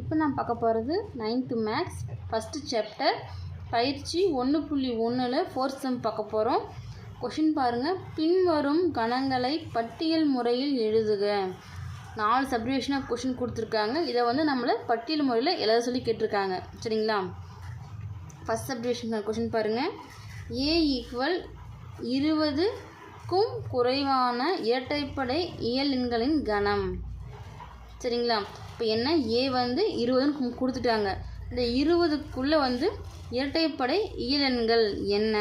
இப்போ நான் பார்க்க போகிறது நைன்த்து மேக்ஸ் ஃபஸ்ட்டு சாப்டர் பயிற்சி ஒன்று புள்ளி ஒன்றில் ஃபோர்த் செம் பார்க்க போகிறோம். கொஷின் பாருங்கள் பின்வரும் கணங்களை பட்டியல் முறையில் எழுதுக. நாலு சப்டிவிஷனாக கொஷின் கொடுத்துருக்காங்க. இதை வந்து நம்மளை பட்டியல் முறையில் எழுத சொல்லி கேட்டிருக்காங்க. சரிங்களா? ஃபஸ்ட் சப்டிவிஷன் கொஷின் பாருங்கள் ஏ ஈக்குவல் இருபதுக்கும் குறைவான இரட்டைப்படை இயல் எண்களின் கணம். சரிங்களா? இப்போ என்ன? ஏ வந்து இருபதுன்னு கொடுத்துட்டாங்க. இந்த இருபதுக்குள்ளே வந்து இரட்டைப்படை இயலன்கள் என்ன?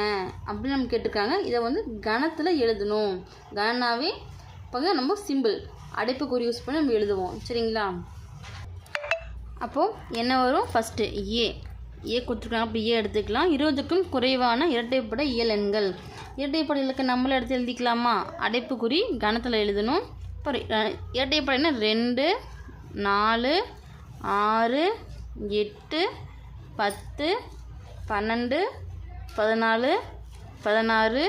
அப்படின்னு நம்ம கேட்டிருக்காங்க. இதை வந்து கணத்தில் எழுதணும். கணனாவே இப்போ நம்ம சிம்பிள் அடைப்புக்குறி யூஸ் பண்ணி நம்ம எழுதுவோம். சரிங்களா? அப்போது என்ன வரும்? ஃபஸ்ட்டு ஏ ஏ கொடுத்துருக்காங்க. அப்போ ஏ எடுத்துக்கலாம். இருபதுக்கும் குறைவான இரட்டைப்படை இயலெண்கள் இரட்டைப்படை இலக்க நம்மளே எடுத்து எழுதிக்கலாமா? அடைப்புக்குறி கணத்தில் எழுதணும். இப்போ இரட்டைப்படைனா ரெண்டு நாலு ஆறு எட்டு பத்து பன்னெண்டு பதினாலு பதினாறு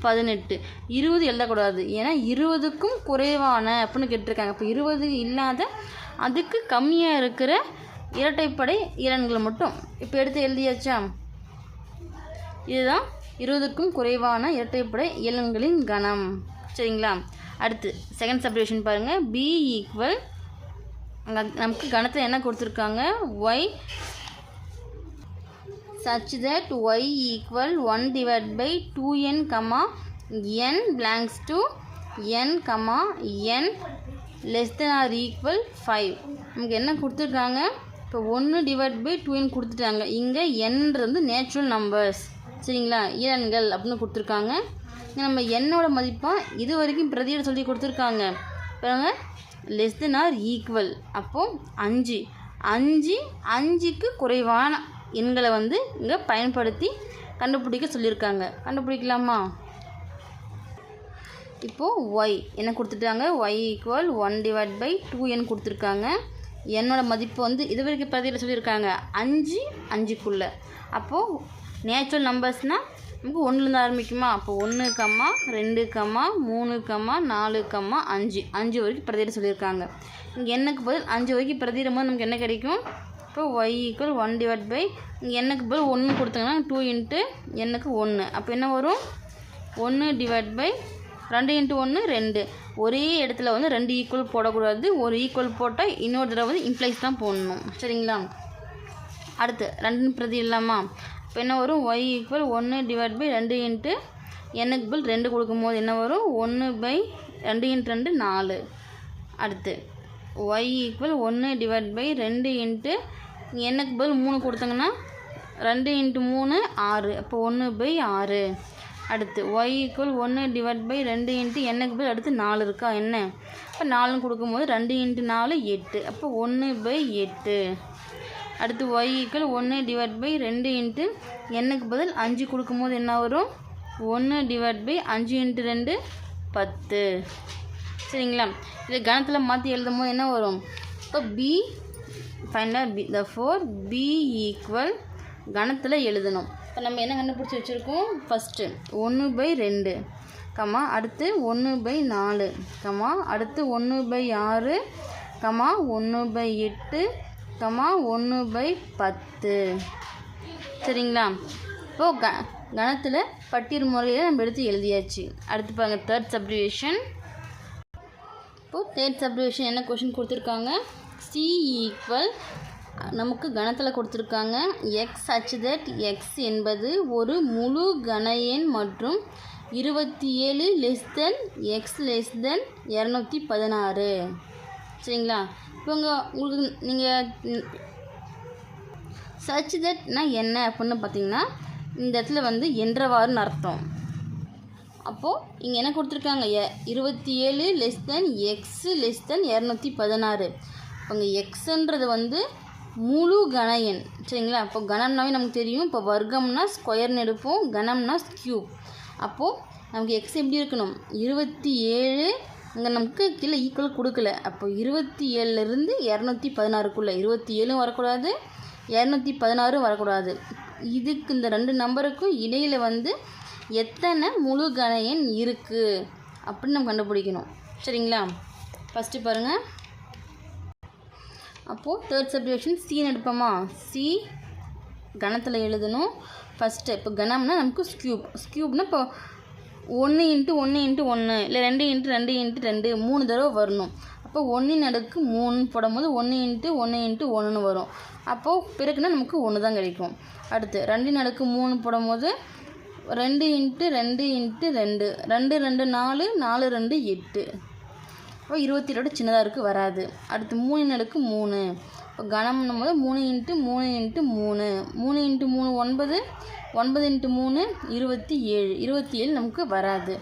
பதினெட்டு. இருபது எழுதக்கூடாது. ஏன்னா இருபதுக்கும் குறைவான அப்படின்னு கேட்டிருக்காங்க. இப்போ இருபது இல்லாத அதுக்கு கம்மியாக இருக்கிற இரட்டைப்படை இரண்களை மட்டும். இப்போ எடுத்து எழுதியாச்சா? இதுதான் இருபதுக்கும் குறைவான இரட்டைப்படை இயலன்களின் கணம். சரிங்களா? அடுத்து செகண்ட் சப்டிவிஷன் பாருங்கள் பி ஈக்குவல் நமக்கு கணத்தில் என்ன கொடுத்துருக்காங்க? Y such that y equal 1 divided by 2n comma n blanks to n comma n less than or equal 5 நமக்கு என்ன கொடுத்துருக்காங்க? இப்போ ஒன்று டிவைட் பை டூ என் கொடுத்துட்டாங்க. இங்கே என்ன்றது வந்து நேச்சுரல் நம்பர்ஸ் சரிங்களா? இயலன்கள் அப்படின்னு கொடுத்துருக்காங்க. இங்கே நம்ம என்னோட மதிப்பாக இது வரைக்கும் பிரதியோட சொல்லி கொடுத்துருக்காங்க. பாருங்க. லெஸ் தென் ஆர் ஈக்குவல் அப்போது அஞ்சு. அஞ்சு அஞ்சுக்கு குறைவான எண்களை வந்து இங்கே பயன்படுத்தி கண்டுபிடிக்க சொல்லியிருக்காங்க. கண்டுபிடிக்கலாமா? இப்போது ஒய் என்ன கொடுத்துட்டாங்க? Y equal one divide by two N கொடுத்துருக்காங்க. என்னோட மதிப்பு வந்து இது வரைக்கும் பதிவில் சொல்லியிருக்காங்க. அஞ்சு அஞ்சுக்குள்ளே. அப்போது நேச்சுரல் நம்பர்ஸ்னால் நமக்கு ஒன்றுலேருந்து ஆரம்பிக்குமா? அப்போ ஒன்று கம்மா ரெண்டு கம்மா மூணு கம்மா நாலு கம்மா அஞ்சு. அஞ்சு வரைக்கும் பிரதியிட சொல்லியிருக்காங்க. இங்கே என்னக்கு பதில்? அஞ்சு வரைக்கும் பிரதியிடும் போது நமக்கு என்ன கிடைக்கும்? இப்போ Y equal one divide by இங்கே என்னக்கு பதில்? ஒன்று கொடுத்தாங்கன்னா டூ இன்ட்டு என்னக்கு ஒன்று அப்போ என்ன வரும்? ஒன்று டிவைட் பை ரெண்டு இன்ட்டு ஒன்று ரெண்டு. ஒரே இடத்துல வந்து ரெண்டு ஈக்குவல் போடக்கூடாது. ஒரு ஈக்குவல் போட்டால் இன்னொரு தடவை வந்து இம்ப்ளைஸ் தான் போடணும். சரிங்களா? அடுத்து ரெண்டு பிரதி இல்லாமா? என்ன வரும்? ஒய் ஈக்குவல் ஒன்று டிவைட் பை ரெண்டு இன்ட்டு எனக்கு பில் ரெண்டு கொடுக்கும்போது என்ன வரும்? ஒன்று பை ரெண்டு இன்ட் ரெண்டு நாலு. அடுத்து ஒய் ஈக்குவல் ஒன்று டிவைட் பை ரெண்டு இன்ட்டு எனக்கு பில் மூணு கொடுத்தாங்கன்னா ரெண்டு இன்ட்டு மூணு ஆறு. அப்போ ஒன்று பை ஆறு. அடுத்து ஒய் ஈக்குவல் ஒன்று டிவைட் பை ரெண்டு இன்ட்டு எனக்கு பதில் அடுத்து நாலு இருக்கா? என்ன? இப்போ நாலுன்னு கொடுக்கும்போது ரெண்டு இன்ட்டு நாலு எட்டு. அப்போ ஒன்று பை எட்டு. அடுத்து ஒய் ஈக்குவல் ஒன்று டிவைட் பை ரெண்டு இன்ட்டு எண்ணுக்கு பதில் அஞ்சு கொடுக்கும்போது என்ன வரும்? ஒன்று டிவைட் பை அஞ்சு இன்ட்டு ரெண்டு பத்து. சரிங்களா? இது கணத்தில் மாற்றி எழுதும் போது என்ன வரும்? இப்போ பி ஃபைனலாக பி த ஃபோர் பி ஈக்குவல் கணத்தில் எழுதணும். இப்போ நம்ம என்ன கண்டுபிடிச்சி வச்சுருக்கோம்? ஃபஸ்ட்டு ஒன்று பை ரெண்டு கமா அடுத்து ஒன்று பை நாலு கமா அடுத்து ஒன்று பை ஆறு கமா ஒன்று பை எட்டு கமா ஒன்று பை பத்து. சரிங்களா? இப்போது க கணத்தில் பட்டியல் முறையில் நம்ம எடுத்து எழுதியாச்சு. அடுத்து பாருங்க தேர்ட் சப்டிவிஷன் இப்போது தேர்ட் சப்டிவிஷன் என்ன கொஷின் கொடுத்துருக்காங்க? சி ஈக்குவல் நமக்கு கணத்தில் கொடுத்துருக்காங்க. எக்ஸ் அச் தட் எக்ஸ் என்பது ஒரு முழு கன எண் மற்றும் இருபத்தி ஏழு less than X less than இரநூத்தி பதினாறு. சரிங்களா? இப்போ உங்களுக்கு நீங்கள் சர்ச் தட்னா என்ன அப்படின்னு பார்த்தீங்கன்னா இந்த இடத்துல வந்து என்றவாறுன்னு அர்த்தம். அப்போது இங்கே என்ன கொடுத்துருக்காங்க? எ இருபத்தி ஏழு less than X less than இரநூத்தி பதினாறு. இப்போ இங்கே எக்ஸுன்றது வந்து முழு கன எண். சரிங்களா? அப்போ கணம்னாவே நமக்கு தெரியும். இப்போ வர்க்கம்னா ஸ்கொயர்னு எடுப்போம். கணம்னா ஸ்கியூப் அப்போது நமக்கு எக்ஸ் எப்படி இருக்கணும்? இருபத்தி ஏழு அங்கே நமக்கு கீழே ஈக்குவல் கொடுக்கல. அப்போ இருபத்தி ஏழுலேருந்து இரநூத்தி பதினாறுக்குள்ளே. இருபத்தி ஏழும் வரக்கூடாது இரநூத்தி பதினாறும் வரக்கூடாது. இதுக்கு இந்த ரெண்டு நம்பருக்கும் இடையில் வந்து எத்தனை முழு கன எண் இருக்குது அப்படின்னு நம்ம கண்டுபிடிக்கணும். சரிங்களா? ஃபஸ்ட்டு பாருங்கள் அப்போது தேர்ட் சப்டிவிஷன் சின்னு எடுப்போமா? சி கணத்தில் எழுதணும். ஃபஸ்ட்டு இப்போ கணம்னா நமக்கு ஸ்கியூப் ஸ்கியூப்னா இப்போ ஒன்று இன்ட்டு ஒன்று இன்ட்டு ஒன்று இல்லை ரெண்டு இன்ட்டு ரெண்டு இன்ட்டு ரெண்டு மூணு தடவை வரணும். அப்போ ஒன்றின் அடுக்கு மூணு போடும்போது ஒன்று இன்ட்டு ஒன்று இன்ட்டு ஒன்றுன்னு வரும். அப்போது பிறகுனா நமக்கு ஒன்று தான் கிடைக்கும். அடுத்து ரெண்டின் அடுக்கு மூணு போடும்போது ரெண்டு இன்ட்டு ரெண்டு இன்ட்டு ரெண்டு ரெண்டு ரெண்டு நாலு நாலு ரெண்டு எட்டு. அப்போ இருபத்தி ஏழோட சின்னதாக இருக்குது வராது. அடுத்து மூணின் அடுக்கு மூணு. இப்போ கணம்னும் போது மூணு இன்ட்டு மூணு இன்ட்டு மூணு மூணு இன்ட்டு மூணு ஒன்பது ஒன்பது இன்ட்டு மூணு இருபத்தி ஏழு. இருபத்தி ஏழு நமக்கு வராது.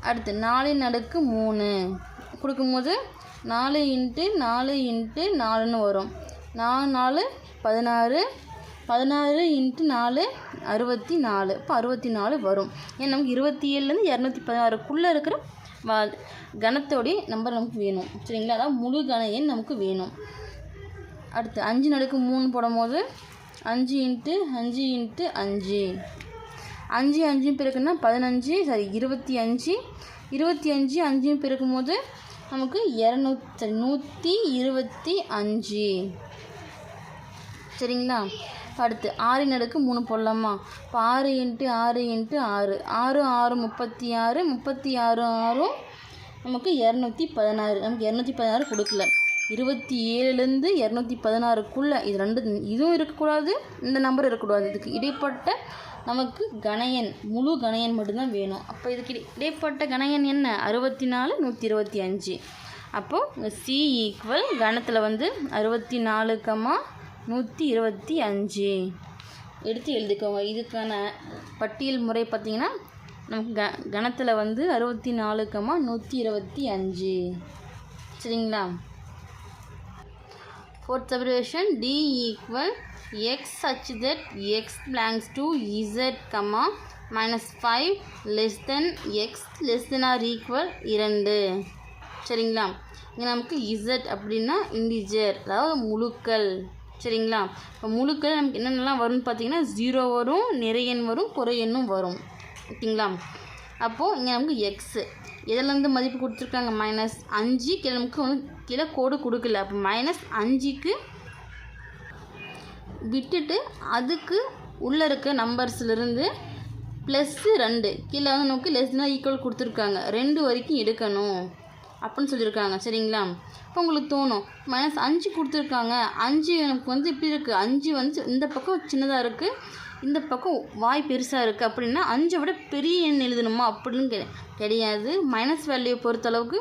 அடுத்து நாலின் அடுக்கு மூணு. கொடுக்கும்போது நாலு இன்ட்டு நாலு இன்ட்டு நாலுன்னு வரும். நாலு நாலு பதினாறு. பதினாறு இன்ட்டு நாலு அறுபத்தி நாலு. இப்போ அறுபத்தி நாலு வரும். ஏன்னா நமக்கு இருபத்தி ஏழுலேருந்து இரநூத்தி பதினாறுக்குள்ளே இருக்கிற வா கணத்தோடைய நம்பர் நமக்கு வேணும். சரிங்களா? அதாவது முழு கண எண் நமக்கு வேணும். அடுத்து அஞ்சு நடுக்கு மூணு போடும்போது அஞ்சு இன்ட்டு அஞ்சு இன்ட்டு அஞ்சு. அஞ்சு அஞ்சும் பிறக்குன்னா பதினஞ்சு சாரி இருபத்தி அஞ்சு. இருபத்தி அஞ்சு அஞ்சையும் பிறக்கும் போது நமக்கு இரநூத்தி நூற்றி இருபத்தி அஞ்சு. சரிங்களா? அடுத்து ஆறு நடுக்கு மூணு போடலாமா? இப்போ ஆறு இன்ட்டு ஆறு இன்ட்டு ஆறு. ஆறு ஆறு முப்பத்தி ஆறு முப்பத்தி ஆறு ஆறும் நமக்கு இரநூத்தி பதினாறு. நமக்கு இரநூத்தி பதினாறு கொடுக்கல. இருபத்தி ஏழுலேருந்து இரநூத்தி பதினாறுக்குள்ளே. இது ரெண்டு இதுவும் இருக்கக்கூடாது இந்த நம்பர் இருக்கக்கூடாது. இதுக்கு இடைப்பட்ட நமக்கு கணையன் முழு கணையன் மட்டும்தான் வேணும். அப்போ இதுக்கு இடை- இடைப்பட்ட கணையன் என்ன? அறுபத்தி நாலு நூற்றி இருபத்தி அஞ்சு. அப்போது சி ஈக்குவல் கணத்தில் வந்து அறுபத்தி நாலு கமா நூற்றி இருபத்தி அஞ்சு. எடுத்து எழுதிக்கோங்க. இதுக்கான பட்டியல் முறை பார்த்திங்கன்னா நமக்கு க கணத்தில் வந்து அறுபத்தி நாலு கமா நூற்றி இருபத்தி அஞ்சு. சரிங்களா? Fourth subdivision D equal x such that x belongs to z comma minus 5 less than x less than or equal இரண்டு. சரிங்களா? இங்கே நமக்கு இசட் அப்படின்னா இண்டிஜர் அதாவது முழுக்கள். சரிங்களா? இப்போ முழுக்கள் நமக்கு என்னென்னலாம் வரும்னு பார்த்தீங்கன்னா ஜீரோ வரும் நிறையன் வரும் குறையெண்ணும் வரும். ஓகேங்களா? அப்போது இங்கே நமக்கு எக்ஸு எதுலேருந்து மதிப்பு கொடுத்துருக்காங்க? மைனஸ் அஞ்சு. கீழே நமக்கு ஒன்று கீழே கோடு கொடுக்கல. அப்போ மைனஸ் அஞ்சுக்கு விட்டுட்டு அதுக்கு உள்ளே இருக்க நம்பர்ஸ்லேருந்து ப்ளஸ்ஸு ரெண்டு. கீழே வந்து நமக்கு லெஸ்னா ஈக்குவல் கொடுத்துருக்காங்க. ரெண்டு வரைக்கும் எடுக்கணும். அப்படின்னு சொல்லியிருக்காங்க. சரிங்களா? இப்போ உங்களுக்கு தோணும் மைனஸ் அஞ்சு கொடுத்துருக்காங்க. அஞ்சு எனக்கு வந்து இப்படி இருக்குது அஞ்சு வந்து இந்த பக்கம் சின்னதாக இருக்குது இந்த பக்கம் வாய் பெருசாக இருக்குது அப்படின்னா அஞ்சை விட பெரிய எண் எழுதணுமா அப்படின்னு கெ கிடையாது. மைனஸ் வேல்யூ பொறுத்தளவுக்கு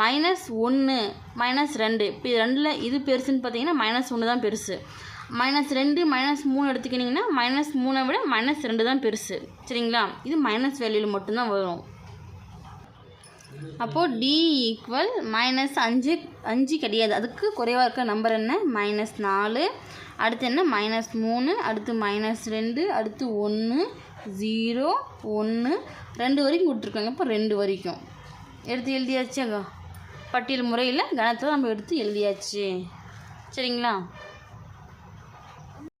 மைனஸ் ஒன்று மைனஸ் ரெண்டு. இப்போ இது ரெண்டில் இது பெருசுன்னு பார்த்தீங்கன்னா மைனஸ் ஒன்று தான் பெருசு. மைனஸ் ரெண்டு மைனஸ் மூணு எடுத்துக்கிட்டிங்கன்னா மைனஸ் மூணை விட மைனஸ் ரெண்டு தான் பெருசு. சரிங்களா? இது மைனஸ் வேல்யூவில் மட்டும்தான் வரும். அப்போது டி ஈக்குவல் மைனஸ் அஞ்சு அஞ்சு கிடையாது. அதுக்கு குறைவாக இருக்க நம்பர் என்ன? மைனஸ் நாலு. அடுத்து என்ன? மைனஸ் மூணு. அடுத்து மைனஸ் ரெண்டு. அடுத்து ஒன்று ஜீரோ ஒன்று ரெண்டு வரைக்கும் கொடுத்துருக்காங்க. இப்போ ரெண்டு வரைக்கும். எடுத்து எழுதியாச்சுங்க பட்டியல் முறையில் கணத்தில் நம்ம எடுத்து எழுதியாச்சு. சரிங்களா?